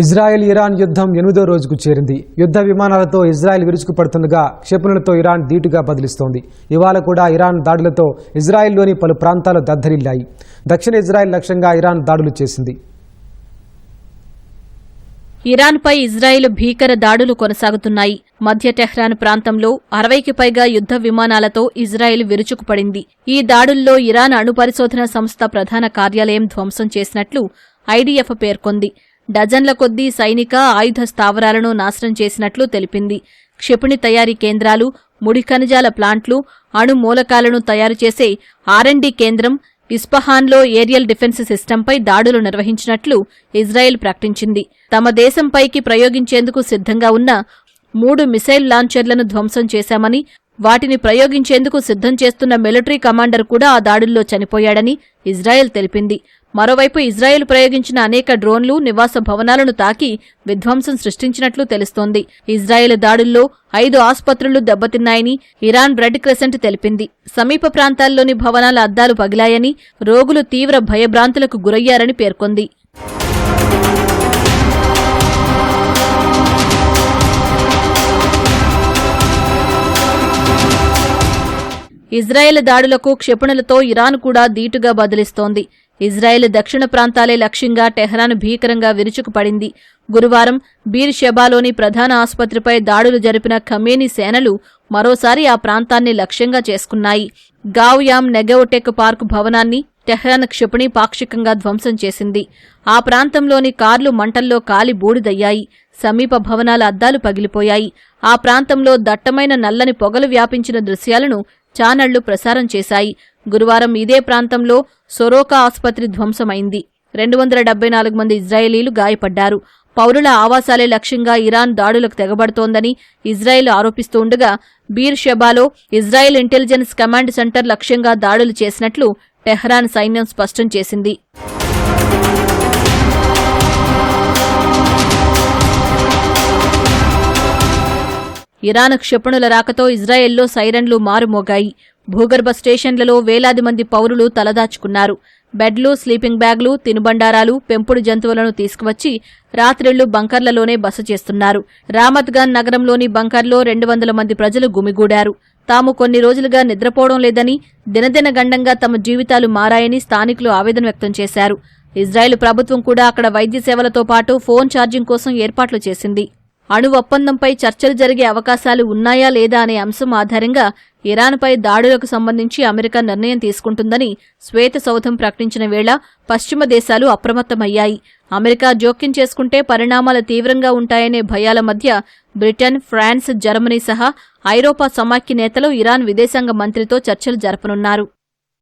Israel Iran యుద్ధం ఎనిమిదో రోజుకు చేరింది. యుద్ధ విమానాలతో ఇజ్రాయెల్ విరుచుకుపడుతుండగా క్షిపణులతో ఇరాన్ ధీటుగా బదిలిస్తోంది. ఇవాళ కూడా ఇరాన్ దాడులతో ఇజ్రాయెల్లోని పలు ప్రాంతాలు దద్దరిల్లాయి. దక్షిణ ఇజ్రాయెల్ లక్ష్యంగా ఇరాన్ దాడులు చేసింది. ఇరాన్పై ఇజ్రాయిల్ భీకర దాడులు కొనసాగుతున్నాయి. మధ్య టెహ్రాన్ ప్రాంతంలో అరవైకి పైగా యుద్ధ విమానాలతో ఇజ్రాయిల్ విరుచుకుపడింది. ఈ దాడుల్లో ఇరాన్ అణు పరిశోధన సంస్థ ప్రధాన కార్యాలయం ధ్వంసం చేసినట్లు ఐడీఎఫ్ పేర్కొంది. డజన్ల కొద్దీ సైనిక ఆయుధ స్థావరాలను నాశనం చేసినట్లు తెలిపింది. క్షిపణి తయారీ కేంద్రాలు ముడి ఖనిజాల ప్లాంట్లు అణు మూలకాలను తయారు చేసే ఆర్ఎండి కేంద్రం ఇస్పహాన్లో ఏరియల్ డిఫెన్స్ సిస్టంపై దాడులు నిర్వహించినట్లు ఇజ్రాయెల్ ప్రకటించింది. తమ దేశంపైకి ప్రయోగించేందుకు సిద్ధంగా ఉన్న మూడు మిసైల్ లాంచర్లను ధ్వంసం చేశామని వాటిని ప్రయోగించేందుకు సిద్ధం చేస్తున్న మిలిటరీ కమాండర్ కూడా ఆ దాడుల్లో చనిపోయాడని ఇజ్రాయెల్ తెలిపింది. మరోవైపు ఇజ్రాయెల్ ప్రయోగించిన అనేక డ్రోన్లు నివాస భవనాలను తాకి విధ్వంసం సృష్టించినట్లు తెలుస్తోంది. ఇజ్రాయెల్ దాడుల్లో ఐదు ఆసుపత్రులు దెబ్బతిన్నాయని ఇరాన్ బ్రెడ్ క్రెసెంట్ తెలిపింది. సమీప ప్రాంతాల్లోని భవనాల అద్దాలు పగిలాయని రోగులు తీవ్ర భయభ్రాంతులకు గురయ్యారని పేర్కొంది. ఇజ్రాయెల్ దాడులకు క్షిపణులతో ఇరాన్ కూడా దీటుగా బదిలిస్తోంది. ఇజ్రాయెల్ దక్షిణ ప్రాంతాలే లక్ష్యంగా టెహ్రాన్ భీకరంగా విరుచుకుపడింది. గురువారం బీర్ షెబాలోని ప్రధాన ఆసుపత్రిపై దాడులు జరిపిన ఖమేని సేనలు మరోసారి ఆ ప్రాంతాన్ని లక్ష్యంగా చేసుకున్నాయి. గావ్యామ్ నెగోటెక్ పార్క్ భవనాన్ని టెహ్రాన్ క్షిపణి పాక్షికంగా ధ్వంసం చేసింది. ఆ ప్రాంతంలోని కార్లు మంటల్లో కాలి బూడిదయ్యాయి. సమీప భవనాల అద్దాలు పగిలిపోయాయి. ఆ ప్రాంతంలో దట్టమైన నల్లని పొగలు వ్యాపించిన దృశ్యాలను ఛానళ్ళు ప్రసారం చేశాయి. గురువారం ఇదే ప్రాంతంలో సొరోకా ఆసుపత్రి ధ్వంసమైంది. రెండు వందల డెబ్బై నాలుగు మంది ఇజ్రాయేలీలు గాయపడ్డారు. పౌరుల ఆవాసాలే లక్ష్యంగా ఇరాన్ దాడులకు తెగబడుతోందని ఇజ్రాయెల్ ఆరోపిస్తూ ఉండగా బీర్ షెబాలో ఇజ్రాయెల్ ఇంటెలిజెన్స్ కమాండ్ సెంటర్ లక్ష్యంగా దాడులు చేసినట్లు టెహ్రాన్ సైన్యం స్పష్టం చేసింది. ఇరాన్ క్షిపణుల రాకతో ఇజ్రాయెల్లో సైరన్లు మారుమోగాయి. భూగర్భ స్టేషన్లలో వేలాది మంది పౌరులు తలదాచుకున్నారు. బెడ్లు స్లీపింగ్ బ్యాగ్లు తినుబండారాలు పెంపుడు జంతువులను తీసుకువచ్చి రాత్రిళ్ళు బంకర్లలోనే బస చేస్తున్నారు. రామత్గాన్ నగరంలోని బంకర్లో రెండు వందల మంది ప్రజలు గుమిగూడారు. తాము కొన్ని రోజులుగా నిద్రపోవడం లేదని దినదిన గండంగా తమ జీవితాలు మారాయని స్థానికులు ఆవేదన వ్యక్తం చేశారు. ఇజ్రాయెల్ ప్రభుత్వం కూడా అక్కడ వైద్య సేవలతో పాటు ఫోన్ ఛార్జింగ్ కోసం ఏర్పాట్లు చేసింది. అణు ఒప్పందంపై చర్చలు జరిగే అవకాశాలు ఉన్నాయా లేదా అనే అంశం ఆధారంగా ఇరాన్పై దాడులకు సంబంధించి అమెరికా నిర్ణయం తీసుకుంటుందని శ్వేత సౌధం ప్రకటించిన వేళ పశ్చిమ దేశాలు అప్రమత్తమయ్యాయి. అమెరికా జోక్యం చేసుకుంటే పరిణామాలు తీవ్రంగా ఉంటాయనే భయాల మధ్య బ్రిటన్ ఫ్రాన్స్ జర్మనీ సహా ఐరోపా సమాఖ్య నేతలు ఇరాన్ విదేశాంగ మంత్రితో చర్చలు జరపనున్నారు.